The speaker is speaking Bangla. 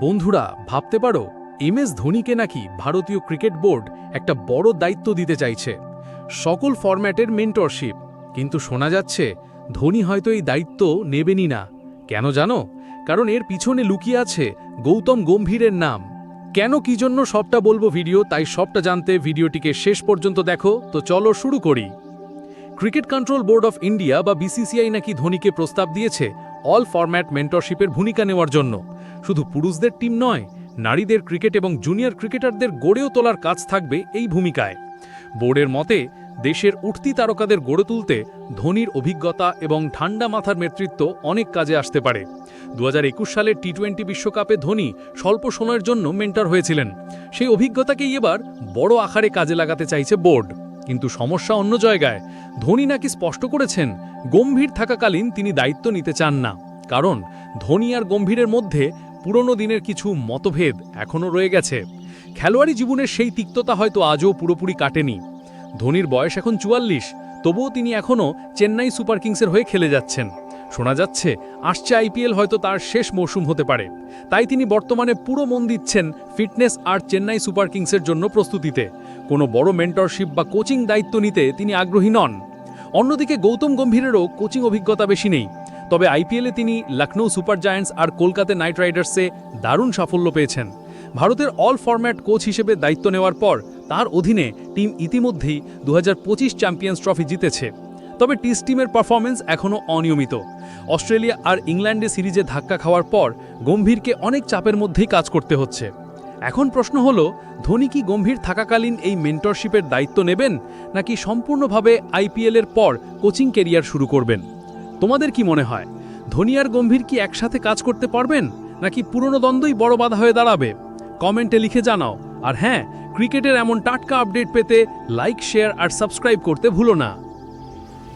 বন্ধুরা, ভাবতে পারো, এম এস ধোনিকে নাকি ভারতীয় ক্রিকেট বোর্ড একটা বড় দায়িত্ব দিতে চাইছে। সকল ফরম্যাটের মেন্টরশিপ, কিন্তু শোনা যাচ্ছে, ধোনি হয়তো এই দায়িত্ব নেবেনই না। কেন জানো? কারণ এর পিছনে লুকিয়ে আছে গৌতম গম্ভীরের নাম। কেন কি জন্য সবটা বলব ভিডিও, তাই সবটা জানতে ভিডিওটিকে শেষ পর্যন্ত দেখো। তো চলো শুরু করি। Cricket control board of India বা বিসিসিআই নাকি ধোনিকে প্রস্তাব দিয়েছে অল ফরম্যাট মেন্টরশিপের ভূমিকা নেওয়ার জন্য। শুধু পুরুষদের টিম নয়, নারীদের ক্রিকেট এবং জুনিয়র ক্রিকেটারদের গড়েও তোলার কাজ থাকবে এই ভূমিকায়। বোর্ডের মতে, দেশের উঠতি তারকাদের গড়ে তুলতে ধোনির অভিজ্ঞতা এবং ঠান্ডা মাথার নেতৃত্ব অনেক কাজে আসতে পারে। দু সালের টি টোয়েন্টি বিশ্বকাপে ধোনি স্বল্প সময়ের জন্য মেন্টর হয়েছিলেন। সেই অভিজ্ঞতাকেই এবার বড় আকারে কাজে লাগাতে চাইছে বোর্ড। কিন্তু সমস্যা অন্য জায়গায়, ধোনি নাকি স্পষ্ট করেছেন, গম্ভীর থাকাকালীন তিনি দায়িত্ব নিতে চান না। কারণ ধোনি আর গম্ভীরের মধ্যে পুরনো দিনের কিছু মতভেদ এখনও রয়ে গেছে। খেলোয়াড়ি জীবনের সেই তিক্ততা হয়তো আজও পুরোপুরি কাটেনি। ধোনির বয়স এখন চুয়াল্লিশ, তবুও তিনি এখনও চেন্নাই সুপার কিংসের হয়ে খেলে যাচ্ছেন। শোনা যাচ্ছে, আসছে আইপিএল হয়তো তার শেষ মৌসুম হতে পারে। তাই তিনি বর্তমানে পুরো মন দিচ্ছেন ফিটনেস আর চেন্নাই সুপার কিংসের জন্য প্রস্তুতিতে। কোনো বড় মেন্টরশিপ বা কোচিং দায়িত্ব নিতে তিনি আগ্রহী নন। অন্যদিকে গৌতম গম্ভীরেরও কোচিং অভিজ্ঞতা বেশি নেই। তবে আইপিএলে তিনি লখনৌ সুপার জায়ান্টস আর কলকাতা নাইট রাইডার্সে দারুণ সাফল্য পেয়েছেন। ভারতের অল ফরম্যাট কোচ হিসেবে দায়িত্ব নেওয়ার পর তার অধীনে টিম ইতিমধ্যেই দু হাজার পঁচিশ চ্যাম্পিয়ন্স ট্রফি জিতেছে। তবে টিস টিমের পারফরমেন্স এখনও অনিয়মিত। অস্ট্রেলিয়া আর ইংল্যান্ডে সিরিজে ধাক্কা খাওয়ার পর গম্ভীরকে অনেক চাপের মধ্যেই কাজ করতে হচ্ছে। এখন প্রশ্ন হলো, ধোনি কি গম্ভীর থাকাকালীন এই মেন্টরশিপের দায়িত্ব নেবেন, নাকি সম্পূর্ণভাবে আইপিএলের পর কোচিং কেরিয়ার শুরু করবেন? তোমাদের কি মনে হয়, ধোনি আর গম্ভীর কি একসাথে কাজ করতে পারবেন, নাকি পুরনো দ্বন্দ্বই বড় বাধা হয়ে দাঁড়াবে? কমেন্টে লিখে জানাও, আর হ্যাঁ ক্রিকেটের এমন টাটকা আপডেট পেতে লাইক শেয়ার আর সাবস্ক্রাইব করতে ভুলো না।